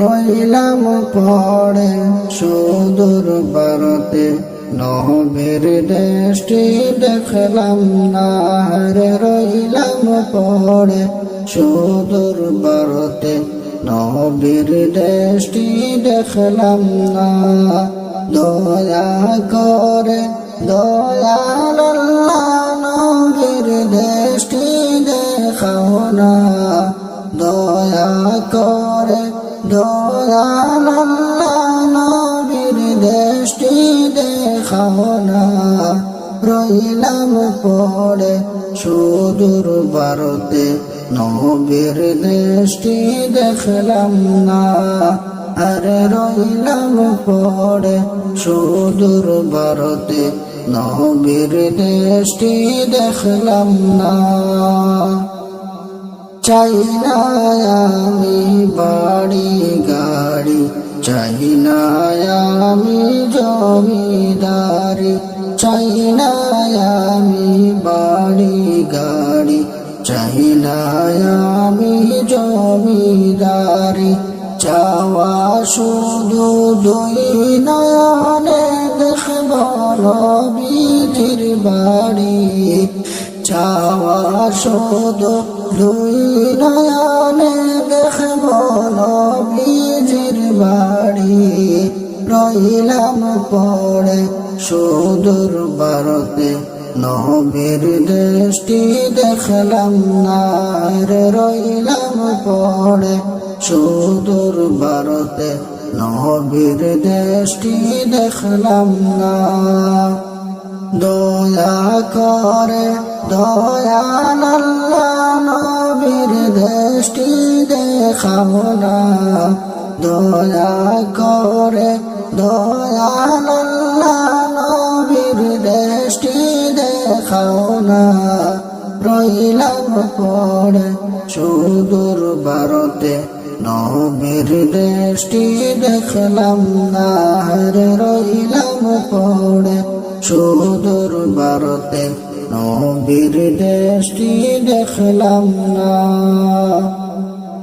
রইলাম পড়ে সুদূর ভারতে। নহবের দেশটি দেখলাম না রে রইলাম পড়ে সুদূর ভারতে। নহবীর দেশটি দেখলাম না, দয়া করে দয়াল নবীর দেশটি দেখাও না, দয়া করে দয়াল নবীর দেশটি দেখাও না রইলাম পড়ে সুদূর ভারতে। নবীর দেশটি দেখলাম না, আরে রইলাম পড়ে সুদূর ভারতে। নবীর দেখলাম না, চাই না আমি গাড়ি চাই না আমি জমিদারি, চাই না আমি বাড়ি গাড়ি চাই না আমি জমিদারি। চাওয়া শুধু দুই নয়নে দেখব নবীজির বাড়ি। চাওয়া শুধু দুই নয়নে দেখব বাড়ি রইলাম পড়ে সুদূর ভারতে। নবীর দেশটি দেখলাম না রইলাম পড়ে সুদূর ভারতে। নবীর দেশটি দেখলাম না। দয়া করে দয়াল নবীর দেশটি দেখাও না। দয়া করে দয়াল নবীর দেশটি দেখাও না। রইলাম পড়ে সুদূর ভারতে, নবীর দেশটি দেখলাম না। রে রইলাম পড়ে সুদূর ভারতে, নবীর দেশটি দেখলাম না।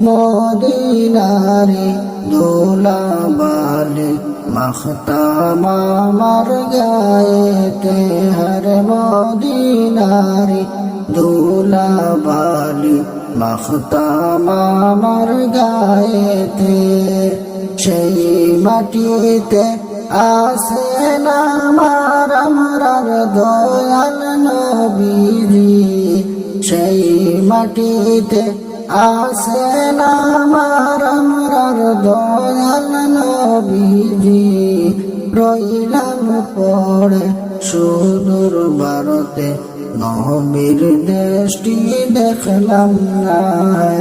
মদিনারে দোলা বালে মখতাম আমার গায়েতে হর মদিনারে দোলা বালি মখতাম আমার গায়েতে সেই মাটিতে আসেন আমার, আমরার দয়াল নবীজি। সেই মাটিতে আসেন আমার, আমরার দয়াল নবীজি। রইলাম পড়ে সুদূর ভারতে, নবীর দেশটি দেখলাম না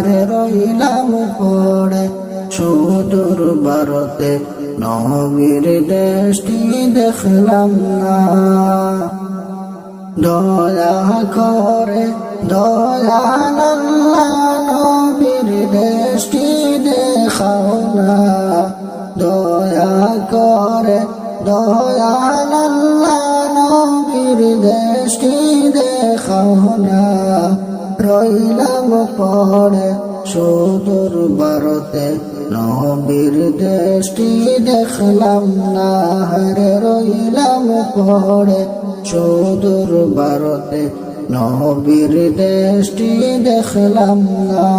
রে। রইলাম পড়ে সুদূর ভারতে, নবীর দেশটি দেখলাম না। দয়া করে দয়াল নবীর দেশটি দেখাও না দয়া করে দয়াল নবীর দেশটি দেখাও না রইলাম পড়ে সুদূর ভারতে নবীর দেশটি দেখলাম না হরে রইলাম পড়ে সুদূর ভারতে নবীর দেশটি দেখলাম না।